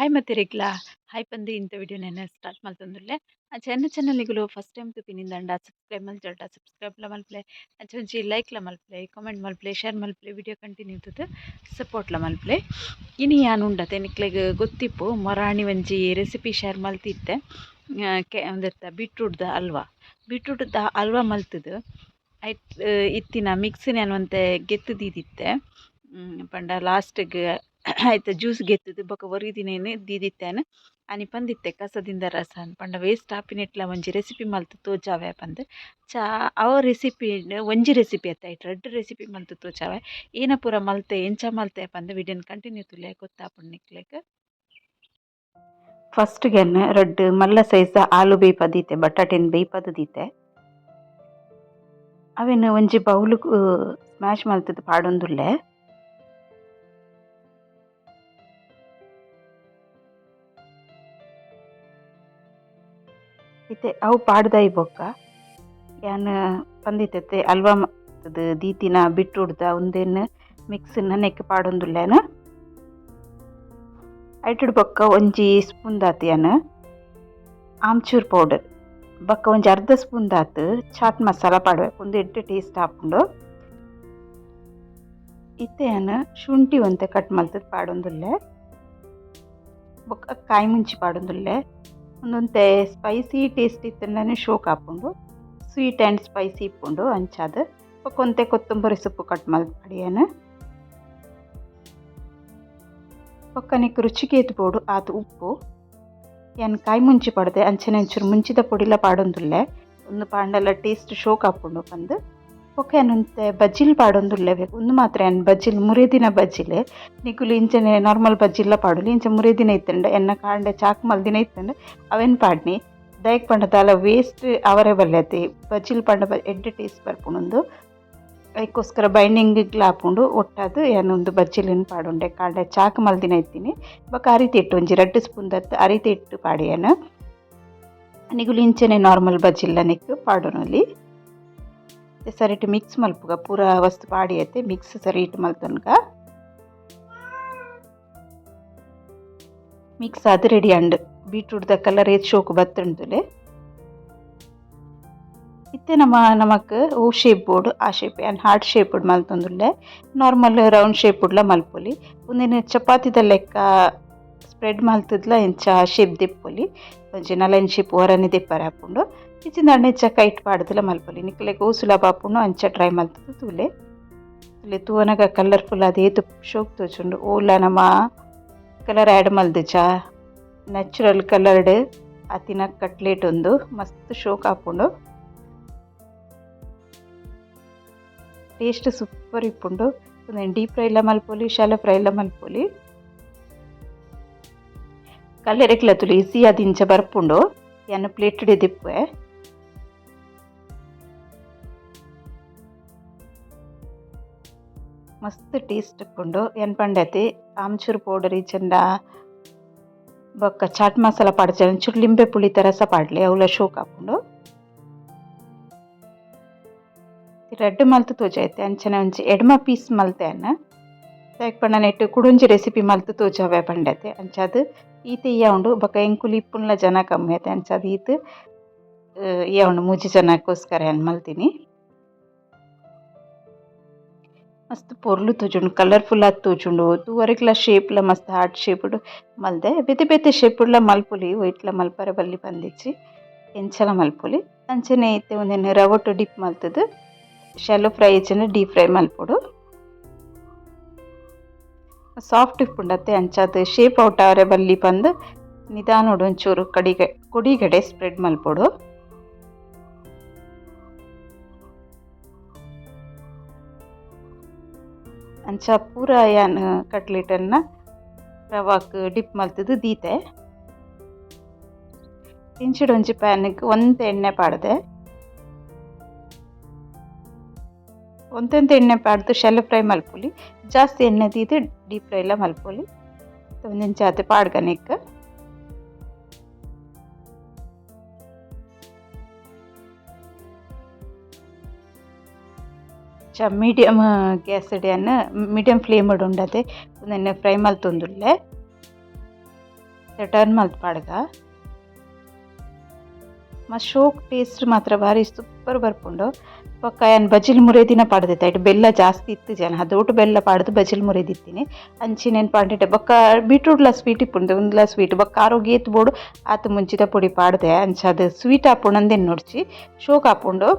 Hi ಮತ್ತಿರೆಗ್ಲ hi ಬಂದು ಇಂಥ video ನೆನೆ ಸ್ಟಾರ್ಟ್ ಮಲ್ತೊಂದುಲ್ಲೆ ಆ ಚೆನ್ನ ಚಾನಲ್ಗಳು ಫಸ್ಟ್ ಟೈಮ್ ತುಪಿನಿಂದಂಡ ಸಬ್ಸ್ಕ್ರೈಬ್ ಮಲ್ತೊಡ ಸಬ್ಸ್ಕ್ರೈಬ್ಲ ಮಲ್ಪ್ಲೆ ಅಚ್ಚಿ ಲೈಕ್ ಲೈಕ್ಲ ಮಲ್ಪ್ಲೆ ಕಾಮೆಂಟ್ ಮಲ್ಪಲೆ ಶೇರ್ ಮಲ್ಪಲೆ ವಿಡಿಯೋ ಕಂಟಿನ್ಯೂ ಸಪೋರ್ಟ್ ಸಪೋರ್ಟ್ಲ ಮಲ್ಪಲೆ ಇನಿ ಯಾನ್ ಉಂಡತೆ ನಿಕ್ಲೆಗ್ ಗೊತ್ತಿಪ್ಪು, ಮೊರಾಣಿ ಒಂಜಿ ರೆಸಿಪಿ ಶೇರ್ ಮಲ್ತಿತ್ತೆ ಕೆ, ಒಂದಿರ್ತ ಬೀಟ್ರೂಟ್ದ ಹಲ್ವಾ ಬೀಟ್ರೂಟ್ದ ಹಲ್ವಾ ಮಲ್ತದು ಐಟ್ ಇತ್ತಿನ ಮಿಕ್ಸಿನ ಒಂತೆ ಗೆತ್ತು ದೀದಿತ್ತೆ. ಪಂಡ ಲಾಸ್ಟ್ಗೆ ಐತ ಜ್ಯೂಸ್ ಗೆತ್ತುದು ಬೊಕ ಒರಿದಿನೇನೆ ದೀದಿತ್ತೇನೆ ಅನಿ ಪಂದಿತ್ತೆ, ಕಸದಿಂದ ರಸ ಪಂಡ ವೇಸ್ಟ್ ಆಪಿನೆಟ್ಲ ಒಂಜಿ ರೆಸಿಪಿ ಮಲ್ತ್ ತೋಜಾವೆ ಪಂದ್. ಚಾ, ಅವ ರೆಸಿಪಿ ಒಂಜಿ ರೆಸಿಪಿ ಅತ್ತ ಐಟ್ ರಡ್ಡ್ ರೆಸಿಪಿ ಮಲ್ತು ತೋಜಾವೆ. ಏನ ಪೂರ ಮಲ್ತೆ ಎಂಚ ಮಲ್ತೆ ಪಂದ್ ವಿಡಿಯೋನ್ ಕಂಟಿನ್ಯೂ ತುಲೆ ಗೊತ್ತಾಪುಂಡು ನಿಕ್ಲೆಗ್. ಫಸ್ಟ್ಗೆನ್ ರೆಡ್ ಮಲ್ಲ ಸೈಜ್ ಆಲು ಬೇಯ್ಪದೀತೆ ಬಟಾಟೆನ್ ಬೇಯ್ಪದ್ ದೀತೆ ಅವೆನ್ ಒಂಜಿ ಬೌಲ್ ಸ್ಮ್ಯಾಶ್ ಮಲ್ತದ ಪಾಡೊಂದುಲ್ಲೆ. ಇತ್ತೆ, ಅವು ಪಾಡ್ದಾಯಿ ಬೊಕ್ಕ. ಯಾನ್ ಪಂದಿತ್ತೆ ಅಲ್ವಾ ಅದು ದೀತಿನ ಬಿಟ್ಟುಡ್ದ ಉಂದೆನ್ ಮಿಕ್ಸನ್ನ ನೆಕ್ ಪಾಡೊಂದುಲ್ಲೆನ್ ಐಟುಡ್ ಬೊಕ್ಕ ಒಂಜಿ ಸ್ಪೂನ್ ದಾತ್ ಯಾನ್? ಆಮ್ಚೂರ್ ಪೌಡರ್. ಬೊಕ್ಕ ಒಂಜಿ ಅರ್ಧ ಸ್ಪೂನ್ ದಾತ್ ಚಾಟ್ ಮಸಾಲ ಪಾಡ್ವೆ ಉಂದು ಎಡ್ಡೆ ಟೇಸ್ಟ್ ಆಪುಂಡು ಇತ್ತೆ ಯಾನ್, ಶುಂಠಿ ಒಂತೆ ಕಟ್ ಮಲ್ತುದು ಪಾಡೊಂದುಲ್ಲೆ. ಬೊಕ್ಕ ಕಾಯಿ ಮುಂಚಿ ಪಾಡೊಂದುಲ್ಲೆ. ಒಂದೊಂತೆ ಸ್ಪೈಸಿ ಟೇಸ್ಟ್ ಇತ್ತಂಡನೆ ಶೋಕ್ ಆಪುಂಡು ಸ್ವೀಟ್ ಆ್ಯಂಡ್ ಸ್ಪೈಸಿ ಇಪ್ಪುಂಡು ಅಂಚಾದ್ ಬೊಕೊಂತೆ ಕೊತ್ತಂಬರಿ ಸೊಪ್ಪು ಕಟ್ ಮಲ್ಪಡಿಯನ್ ಬೊಕ್ಕ ನಿಕ್ ರುಚಿಗೆ ಎತ್ಬೋಡು ಆತ್ ಉಪ್ಪು. ಏನು ಕಾಯಿ ಮುಂಚಿ ಪಡೆದೆ ಅಂಚನೆ ಒಂಚೂರು ಮುಂಚಿದ ಪೊಡಿಲ ಪಾಡೊಂದುಲ್ಲೆ, ಒಂದು ಪಾಂಡಲ ಟೇಸ್ಟ್ ಶೋಕ್ ಆಪುಂಡು ಪಂದ್ ಬೊಕ ಏನಂತೆ ಬಜ್ಜಿಲ್ ಪಾಡೊಂದುಲ್ಲೆ ಉಂದು ಮಾತ್ರ ಏನ್ ಬಜ್ಜಿಲ್ ಮುರಿದಿನ ಬಜ್ಜಿಲೆ ನಿಕುಲು ಇಂಚನೆ ನಾರ್ಮಲ್ ಬಜ್ಜಿಲ್ಲ ಪಾಡುಲಿ ಇಂಚ ಮುರೇದಿನ ಇತ್ತಂಡ ಎನ್ನ ಕಾಂಡೆ ಚಾಕ್ ಮಲ್ದಿನ ಇತ್ತಂಡ, ಅವೆನ್ ಪಾಡ್ನಿ. ದಯಕ್ ಪಂಡ ದಾಲ ವೇಸ್ಟ್ ಅವರೇ ಬಲ್ಲೆತಿ ಬಜ್ಜಿಲ್ ಪಂಡ ಎಡ್ಡೆ ಟೇಸ್ಟ್ ಬರ್ಪುಂಡು ಅದಕ್ಕೋಸ್ಕರ ಬೈಂಡಿಂಗ್ ಹಾಕೊಂಡು ಒಟ್ಟಾದ್ ಏನೊಂದು ಬಜ್ಜಿಲಿನ ಪಾಡುಂಡೆ. ಕಾಂಡೆ ಚಾಕ್ ಮಲ್ದಿನ ಇತ್ತೀನಿ. ಬೊಕ ಅರಿತಿ ಇಟ್ಟು ಒಂಜಿ ರಡ್ಡ್ ಸ್ಪೂನ್ ದತ್ ಅರಿತಿ ಇಟ್ಟು ಪಾಡಿಯನ ನಿಗುಲು ಇಂಚನೆ ನಾರ್ಮಲ್ ಬಜ್ಜಿಲ್ಲ ನಿಕ್ ಸರಿಟ್ ಮಿಕ್ಸ್ ಮಲ್ಪುಗ, ಪೂರ ವಸ್ತು ಪಾಡಿ ಐತೆ, ಮಿಕ್ಸ್ ಸರಿಟ್ ಮಲ್ತೊನ್ಗ. ಮಿಕ್ಸ್ ಆದ್ ರೆಡಿ ಅಂಡ್ ಬೀಟ್ರೂಟ್ದ ಕಲರ್ ಏತ್ ಶೋಕು ಬತ್ತುಂಡುಲೆ ಇತ್ತೆ ನಮ್ಮ, ನಮಕ್ ಓ ಶೇಪ್ ಬೋರ್ಡ್ ಆ ಶೇಪ್ ಆ್ಯಂಡ್ ಹಾರ್ಟ್ ಶೇಪ್ಡ್ ಮಲ್ತೊಂದುಲ್ಲೆ. ನಾರ್ಮಲ್ ರೌಂಡ್ ಶೇಪ್ಡ್ಲ ಮಲ್ಪೊಲಿ. ಉಂದೆನ್ ಚಪಾತಿದ ಲೆಕ್ಕ ಸ್ಪ್ರೆಡ್ ಮಲ್ತದ್ಲ ಎಂಚ ಶೇಪ್ ದೆಪ್ಪೊಲಿ ಒಂಜಿ ನಲನ್ ಶೇಪ್ ಒರನೆ ದೆಪ್ಪರೆ ಆಪುಂಡು ಇಚ್ಚಿಂದ ನೆಚ್ಚ ಕೈಟ್ ಪಾಡ್ದಲ ಮಲ್ಪೊಲಿ ನಿಕ್ಲೆಗ್ ಓ ಸುಲಭ ಆಪುಂಡು ಅಂಚ ಟ್ರೈ ಮಲ್ತದ ತೂಲೆ ತುಲೆ ತೂವನಗ ಕಲರ್ಫುಲ್ ಅದ್ ಏತು ಶೋಕ್ ತೋಜುಂಡು ಓಲ ನಮ ಕಲರ್ ಆ್ಯಡ್ ಮಲ್ದೆಜ ನ್ಯಾಚುರಲ್ ಕಲರ್ಡ್ ಆತಿನ ಕಟ್ಲೆಟ್ ಉಂದು ಮಸ್ತ್ ಶೋಕ್ ಆಪುಂಡು ಟೇಸ್ಟ್ ಸೂಪರ್ ಇಪ್ಪುಂಡು ಡೀಪ್ ಫ್ರೈಲ ಮಲ್ಪೊಲಿ ಶಾಲೋ ಫ್ರೈಲ ಮಲ್ಪೊಲಿ ಕಲ್ಲೆರೆಕ್ಲ ತುಲು ಈಸಿ ಅದು ಇಂಚ ಬರ್ಪುಂಡು ಯಾನ್ ಪ್ಲೇಟ್ಡ್ ದಿಪ್ಪೆ ಮಸ್ತ್ ಟೇಸ್ಟ್ ಇಪ್ಪುಂಡು ಏನ್ ಪಂಡತಿ ಆಮ್ಚೂರ್ ಪೌಡರ್ ಈಚಂಡ ಬೊಕ್ಕ ಚಾಟ್ ಮಸಾಲ ಪಾಡ್ಚ ಒಂಚೂರು ಲಿಂಬೆ ಪುಳಿ ತರ ಸಹ ಪಾಡ್ಲಿ ಅವಲ ಶೋಕ್ ಆಪುಂಡು ರೆಡ್ ಮಲ್ತ್ ತೋಜೈತೆ ಅಂಚನೆ ಒಂಜಿ ಎಡ್ಮ ಪೀಸ್ ಮಲ್ತೆನ್ ನೆಟ್ ಕುಡುಂಜಿ ರೆಸಿಪಿ ಮಲ್ತ್ ತೋಜಾವೆ ಪಂಡತೆ. ಅಂಚಾದ್ ಈತ್ ಉಂಡು ಬೊಕ ಎಂಕುಲು ಇಪ್ಪುನ್ಲ ಜನ ಕಮ್ಮಿ ಐತೆ. ಅಂಚಾದ ಈತ್ ಉಂಡು ಮೂಜಿ ಜನಕ್ಕೋಸ್ಕರ ಏನು ಮಲ್ತೀನಿ. ಮಸ್ತ್ ಪೊರ್ಲು ತೋಜುಂಡು ಕಲರ್ಫುಲ್ ಆದ್ ತೋಜುಂಡು, ತೂವರೆಗ್ಲ ಶೇಪ್ಲ ಮಸ್ತ್ ಹಾರ್ಟ್ ಶೇಪ್ಡ್ ಮಲ್ದೆ. ಬೇತೆ ಬೇತೆ ಶೇಪ್ಡ್ಲ ಮಲ್ಪುಲಿ ವೈಟ್ಲ ಮಲ್ಪರೆ ಬಲ್ಲಿ ಬಂದಿಚ್ಚಿ ಎಂಚಲ ಮಲ್ಪುಲಿ. ಅಂಚನೆ ಐತೆ ಒಂದೇನು ರವಟು ಡಿಪ್ ಮಲ್ತದು ಶಾಲೋ ಫ್ರೈ ಇಜ್ಜಿನ ಡೀಪ್ ಫ್ರೈ ಮಲ್ಪೊಡು. ಸಾಫ್ಟ್ ಇಪ್ಪುಂಡತ್ತೆ ಅಂಚಾದ ಶೇಪ್ ಔಟ್ ಆರೆ ಬಲ್ಲಿ ಬಂದು ನಿಧಾನ ಒಂಚೂರು ಕಡಿಗೆ, ಕುಡಿಗಡೆ ಸ್ಪ್ರೆಡ್ ಮಲ್ಪೊಡು. ಅಂಚ ಪೂರ ಯಾನ್ ಕಟ್ಲೆಟನ್ನ ರವಾಕ್ ಡಿಪ್ ಮಲ್ತುದು ದೀತೆ. ಇಂಚಿಡ್ ಪ್ಯಾನಿಗೆ ಒಂದು ಎಣ್ಣೆ ಪಾಡ್ದೆ. ಒಂತೆಂತ ಎಣ್ಣೆ ಪಾಡ್ದು ಶೆಲ್ಲ ಫ್ರೈ ಮಲ್ಪೊಲಿ, ಜಾಸ್ತಿ ಎಣ್ಣೆ ದೀದು ಡೀಪ್ ಫ್ರೈಲ ಮಲ್ಪೊಲಿ. ಒಂದಿನ ಜಾತೆ ಪಾಡ್ಗನಿಕ್ ಚ ಮೀಡಿಯಮ್ ಗ್ಯಾಸ್ ಇಡಿಯನ್ನ ಮೀಡಿಯಮ್ ಫ್ಲೇಮ್ ಉಂಡದೆ ಒಂದೆಣ್ಣೆ ಫ್ರೈ ಮಲ್ತೊಂದುಲ್ಲೆ. ಟರ್ನ್ ಮಲ್ತ್ ಪಾಡ್ಗ. ಮಸ್ತ್ ಶೋಕ್ ಟೇಸ್ಟ್ ಮಾತ್ರ ಭಾರಿ ಸೂಪರ್ ಬರ್ಪುಂಡು. ಪಕ್ಕ ಏನು ಬಜಿಲ್ ಮುರಿದಿನ ಪಾಡ್ದೈತೆ ಇಟ್ಟು ಬೆಲ್ಲ ಜಾಸ್ತಿ ಇತ್ತು ಜನ. ಅದೊಟ್ಟು ಬೆಲ್ಲ ಪಾಡ್ದು ಬಜಿಲ್ ಮುರಿದಿತ್ತೀನಿ. ಅಂಚಿನೇನು ಪಾಂಡಿಟ್ಟೆ ಬೊಕ್ಕ ಬೀಟ್ರೂಟ್ಲ ಸ್ವೀಟ್ ಇಪ್ಪುಂಡು ಉಂದ್ಲ ಸ್ವೀಟ್ ಬೊಕ್ಕ ಆರೋಗ್ಯ ಏತ್ ಬೋಡು. ಆತ ಮುಂಚಿದ ಪುಡಿ ಪಾಡ್ದೆ, ಅಂಚ ಅದು ಸ್ವೀಟ್ ಹಾಪುಂಡು ನೋಡ್ಚಿ. ಶೋಕ್ ಹಾಪುಂಡು.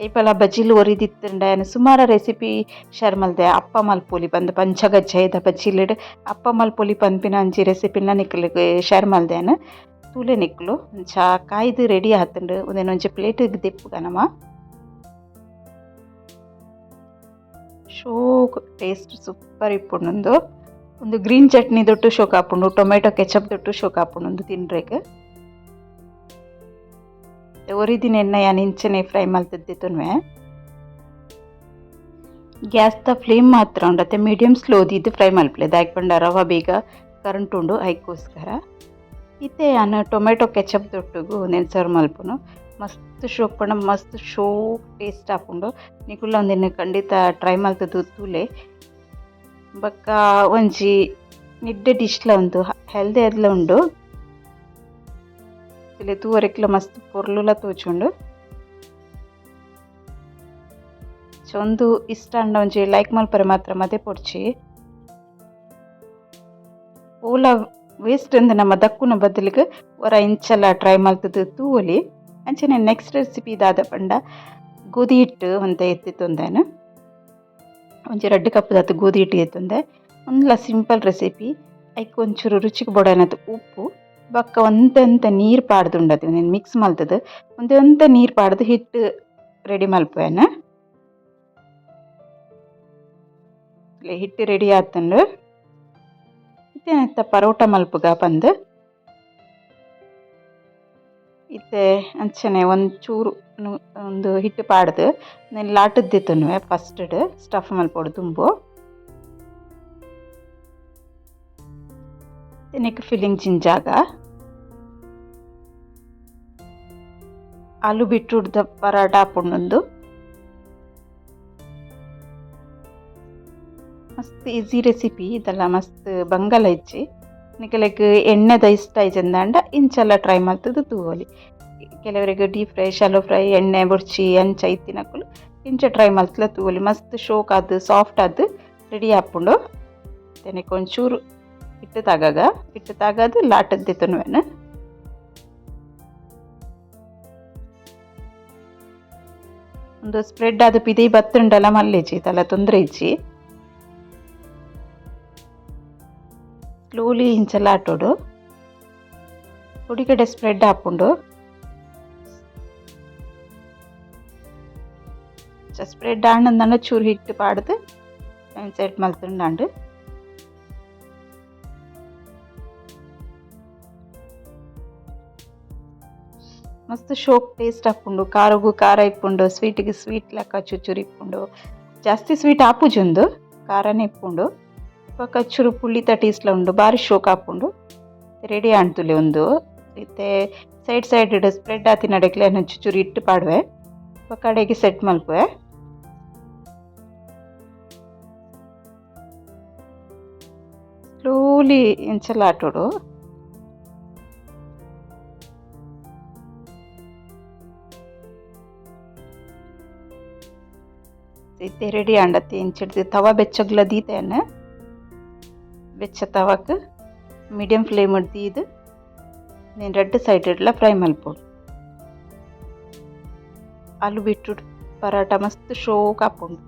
ಏಪಲ ಬಜ್ಜಿಲು ಒರಿದಿತ್ತಂಡ ಸುಮಾರು ರೆಸಿಪಿ ಶರ್ಮಲ್ದೆ, ಅಪ್ಪ ಮಲ್ಪೊಲಿ ಬಂದು ಪಂಚಗಜ್ಜಾಯದ ಬಜ್ಜಿಲಿಡ್ ಅಪ್ಪ ಮಲ್ಪೊಲಿ ಪನ್ಪಿನ ಅಂಚಿ ರೆಸಿಪಿನ ನಿಕ್ಲಿಗೆ ಶೇರ್ ಮಲ್ದೇನು ತೂಲೆ ನಿಕ್ಲು ಅಂಚ ಕಾಯ್ದು ರೆಡಿ ಆತುಂಡು ಉಂದೇನು ಒಂಜಿ ಪ್ಲೇಟಿಗೆ ದಿಪ್ಪುಗನಮ ಶೋಕ್ ಟೇಸ್ಟ್ ಸೂಪರ್ ಇಪ್ಪುಂಡು ಒಂದು ಗ್ರೀನ್ ಚಟ್ನಿ ದೊಟ್ಟು ಶೋಕ ಆಪುಂಡು ಟೊಮೆಟೊ ಕೆಚಪ್ ದೊಟ್ಟು ಶೋಕ್ ಹಾಪುಂಡು ಒರಿ ಒರಿದಿನ ಎಣ್ಣೆ ಯಾನ್ ಇಂಚನೆ ಫ್ರೈ ಮಲ್ತಿದ್ದೆತೊನ್ವೆ ಗ್ಯಾಸ್ ದ ಫ್ಲೇಮ್ ಮಾತ್ರ ಉಂಡತ್ತೆ ಮೀಡಿಯಮ್ ಸ್ಲೋದಿದ್ದು ಫ್ರೈ ಮಲ್ಪಲೆ ದಾಯ್ಕ್ ಪಂಡ ರವ ಬೇಗ ಕರೆಂಟ್ ಉಂಡು ಐಕೋಸ್ಕರ ಇತ್ತೆ ಅನ್ನ, ಟೊಮೆಟೊ ಕೆಚಪ್ ದೊಟ್ಟುಗು ನೆನ್ ಸರ್ವ್ ಮಲ್ಪುನು. ಮಸ್ತ್ ಶೋಕ್ ಮಸ್ತ್ ಶೋ ಟೇಸ್ಟ್ ಆಪುಂಡು ನಿಕುಲ್ಲ ಒಂದಿನ ಖಂಡಿತ ಟ್ರೈ ಮಲ್ತದು ತೂಲೆ. ಬಕ್ಕ ಒಂಜಿ ನಿಡ್ಡೆ ಡಿಶ್ಲ ಉಂದು ಹೆಲ್ದಿ ಅದ್ಲ ಉಂಡು. ಇಲ್ಲಿ ತೂವರೆಕ್ಲ ಮಸ್ತ್ ಪೊರ್ಲುಲ ತೋಜುಂಡು ಚೊಂದು ಇಷ್ಟ ಅಂಡ ಒಂಜಿ ಲೈಕ್ ಮಲ್ಪರೆ ಮಾತ್ರ ಮದೆ ಪೊಡ್ಚಿ. ಓಲ ವೇಸ್ಟ್ ಅಂದ ನಮ್ಮ ದಕ್ಕುನ ಬದಲಿಗೆ ಒರ ಇಂಚಲ ಟ್ರೈ ಮಲ್ತದು ತೂವಲಿ ಅಂಚನೆ ನೆಕ್ಸ್ಟ್ ರೆಸಿಪಿ ದಾದ ಪಂಡ ಗೋಧಿ ಹಿಟ್ಟು ಅಂತ ಎತ್ತಿತ್ತೊಂದೇನು. ಒಂಜಿ ರಡ್ಡ್ ಕಪ್ ದಾತ ಗೋಧಿ ಹಿಟ್ಟು ಎತ್ತೊಂದೆ. ಒಂದ್ಲ ಸಿಂಪಲ್ ರೆಸಿಪಿ ಐಕ್ ಒಂಚೂರು ರುಚಿಗೆ ಬೊಡನದು ಉಪ್ಪು. ಬಕ್ಕ ಒಂತೆಂತ ನೀರು ಪಾಡ್ದುಂಡದು. ನಾನು ಮಿಕ್ಸ್ ಮಲ್ತದು ಒಂದೇ ಒಂತೆ ನೀರು ಪಾಡ್ದು ಹಿಟ್ಟು ರೆಡಿ ಮಲ್ಪುವೆನ. ಹಿಟ್ಟು ರೆಡಿ ಆತಂಡು. ಇತ್ತೇನೆತ್ತ ಪರೋಟ ಮಲ್ಪುಗ ಪಂದ್ ಇತ್ತೆ ಅಂಚನೆ ಒಂದು ಚೂರು ಒಂದು ಹಿಟ್ಟು ಪಾಡ್ದು ಲಾಟದ್ದಿತ್ತುನ್ವೆ ಫಸ್ಟ್ ಸ್ಟಫ್ ಮಲ್ಪೊಡು ತುಂಬು. ನೆಕ್ ಫಿಲ್ಲಿಂಗ್ ಜಿಂಜಾಗ ಆಲೂ ಬಿಟ್ರುಡ್ದ ಪರಾಟ ಹಾಪುಂಡು ಮಸ್ತ್ ಈಸಿ ರೆಸಿಪಿ ಇದೆಲ್ಲ, ಮಸ್ತ್ ಬಂಗಲ ಇಜ್ಜಿ ನಿಕಲೆಗ್ ಎಣ್ಣೆದ ಇಷ್ಟ ಇಜಂದಾಂಡ ಇಂಚೆಲ್ಲ ಟ್ರೈ ಮಾಡ್ತದ್ದು ತೂವೊಲಿ ಕೆಲವರಿಗೆ ಡೀಪ್ ಫ್ರೈ ಶಾಲೋ ಫ್ರೈ ಎಣ್ಣೆ ಬುಡ್ಚಿ ಅಂಚ ಇತ್ತಿನಕುಲು ಇಂಚ ಟ್ರೈ ಮಲ್ತಲ ತೂವೊಲಿ ಮಸ್ತ್ ಶೋಕ್ ಅದು ಸಾಫ್ಟ್ ಆದ್ ರೆಡಿ ಆಪುಂಡು ತೆನೆಕ್ ಒಂಚೂರು ಇಟ್ಟು ತಾಗಾಗ ಇಟ್ಟು ತಾಗದು ಲಾಟದ್ದಿತ್ತನುವೇನು ತುನ್ವೆನ. ಒಂದು ಸ್ಪ್ರೆಡ್ ಅದು ಪಿದಿ ಬತ್ತುಂಡಲ್ಲ ಮಲ್ಲೆಜಿ ತಲ ತೊಂದರೆ ಇಜ್ಜಿ ಸ್ಲೋಲಿ ಇಂಚಲ ಆಟೋಡು ಹುಡಿಗಡೆ ಸ್ಪ್ರೆಡ್ ಹಾಪುಂಡು ಸ್ಪ್ರೆಡ್ ಆಂಡಂದನ ಚೂರು ಹಿಟ್ಟು ಪಾಡ್ದು ಸೆಟ್ ಮಲ್ತುಂಡಾಂಡು ಮಸ್ತ್ ಶೋಕ್ ಟೇಸ್ಟ್ ಹಾಕ್ಕೊಂಡು ಖಾರಗೂ ಖಾರ ಇಪ್ಪುಂಡು ಸ್ವೀಟಿಗೆ ಸ್ವೀಟ್ ಲೆಕ್ಕ ಚುಚ್ಚುರು ಇಪ್ಪುಂಡು ಜಾಸ್ತಿ ಸ್ವೀಟ್ ಆಪುಜುಂದು ಖಾರನೇ ಇಪ್ಪುಂಡು ಪಕ್ಕ ಚೂರು ಪುಳ್ಳಿತ ಟೇಸ್ಟ್ಲ ಉಂಡು, ಬಾರಿ ಶೋಕ್ ಹಾಪುಂಡು ರೆಡಿ ಆಣ್ತುಲೆ ಒಂದು. ಇತ್ತೆ ಸೈಡ್ ಸೈಡ್ ಇಡು ಸ್ಪ್ರೆಡ್ ಆತಿ ನಡಕ್ಲೆ ಚೂರು ಇಟ್ಟು ಪಾಡುವೆ. ಕಡೆಗೆ ಸೆಟ್ ಮಲ್ಪುವೆ ಸ್ಲೋಲಿ ಇಂಚಲ ಆಟೋಡು. ಇತ್ತೆ ರೆಡಿ ಆಂಡತಿ ಇಂಚಿಡ್ದು ತವ ಬೆಚ್ಚಗ್ಲ ದೀತೆಯನ್ನ. ಬೆಚ್ಚ ತವಕ್ ಮೀಡಿಯಂ ಫ್ಲೇಮ್ ದೀದು ನೀನು ರೆಡ್ ಸೈಡ್ ಇಡ್ಲ ಫ್ರೈ ಮಲ್ಪೋಡು ಆಲೂ ಬೀಟ್ರೂಟ್ ಪರಾಟ ಮಸ್ತ್ ಶೋಕ್ ಹಾಪುಂಡು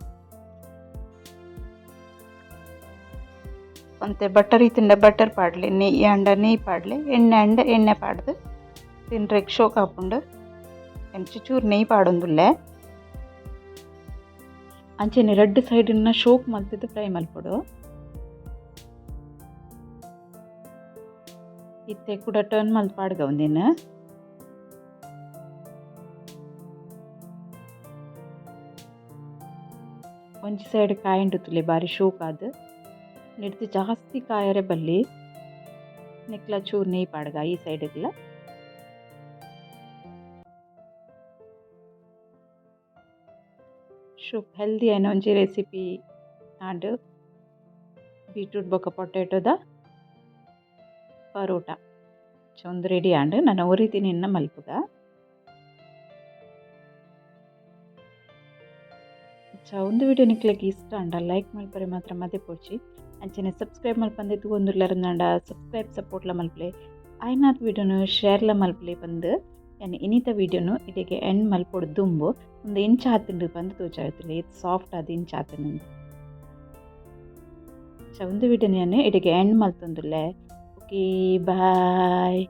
ಅಂತೆ ಬಟರ್ ಇತ್ತಿಂಡ ಬಟರ್ ಪಾಡ್ಲೆ ನೆಯ್ಯಿ ಅಂಡ ನೆಯ್ಯಿ ಪಾಡ್ಲೆ ಎಣ್ಣೆ ಅಂಡ ಎಣ್ಣೆ ಪಾಡ್ದು ತಿನ್ರೆಗ್ ಶೋಕ್ ಹಾಪುಂಡು ಎಂಚು ಚೂರು ನೆಯ್ಯಿ ಪಾಡೊಂದುಲ್ಲೆ ಅಂಚೆನೆ ರೆಡ್ ಸೈಡ್ನ ಶೋಕ್ ಮಲ್ತಿದ್ದು ಫ್ರೈ ಮಲ್ಪೊಡು ಇತ್ತೆ ಕೂಡ ಟರ್ನ್ ಮಲ್ಪಾಡ್ಗ ಒಂದಿನ ಒಂಜಿ ಸೈಡ್ ಕಾಯಿಂಡು ತುಲೆ ಬಾರಿ ಶೋಕಾದ್ ನಿಡ್ದು ಜಾಸ್ತಿ ಕಾಯರೆ ಬಲ್ಲಿ ನೆಕ್ಲ ಚೂರ್ ನೇಯ್ ಪಾಡ್ಗ ಈ ಸೈಡ್ಗ್ಲ ಶುಭ್ ಹೆಲ್ದಿ ಆಯ್ನ ಒಂಜಿ ರೆಸಿಪಿ ಆಂಡ್ ಬೀಟ್ರೂಟ್ ಬೊಕ್ಕ ಪೊಟೇಟೊದ ಪರೋಟ. ಚಂದ್ ರೆಡಿ ಆಂಡ್ ನಾನು ಒರಿತೀನಿ ಇನ್ನ ಮಲ್ಪುಗ. ಚಂದ್ ಒಂದು ವಿಡಿಯೋ ನಿಕ್ಲಿಕ್ಕೆ ಇಷ್ಟ ಅಂಡ ಲೈಕ್ ಮಲ್ಪರೆ ಮಾತ್ರ ಮದೆ ಪೋಚಿ ಅಂಚನೆ ಸಬ್ಸ್ಕ್ರೈಬ್ ಮಲ್ಪಂದೆ ತೂಗೊಂದುಲ್ಲರಂದಾಂಡ ಸಬ್ಸ್ಕ್ರೈಬ್ ಸಪೋರ್ಟ್ಲ ಮಲ್ಪಲೆ. ಐನಾಥ್ ವಿಡಿಯೋನು ಶೇರ್ಲ ಮಲ್ಪಲೆ ಬಂದು. ಯಾನ್ ಇನಿತ ವಿಡಿಯೋನು ಇದಕ್ಕೆ ಎಂಡ್ ಮಲ್ಪೊಡು ದುಂಬು. ಒಂದು ಇಂಚ್ ಹಾತಿಂಡು ಬಂದು ತೋಚಾಗುತ್ತಿಲ್ಲ ಇದು ಸಾಫ್ಟ್ ಅದು ಇಂಚ್ ಹಾತಿನ ಚಂದ್ ವಿಡಿಯೋ ನಾನು ಇದಕ್ಕೆ ಎಂಡ್ ಮಲ್ತೊಂದುಲ್ಲೆ. Okay, bye.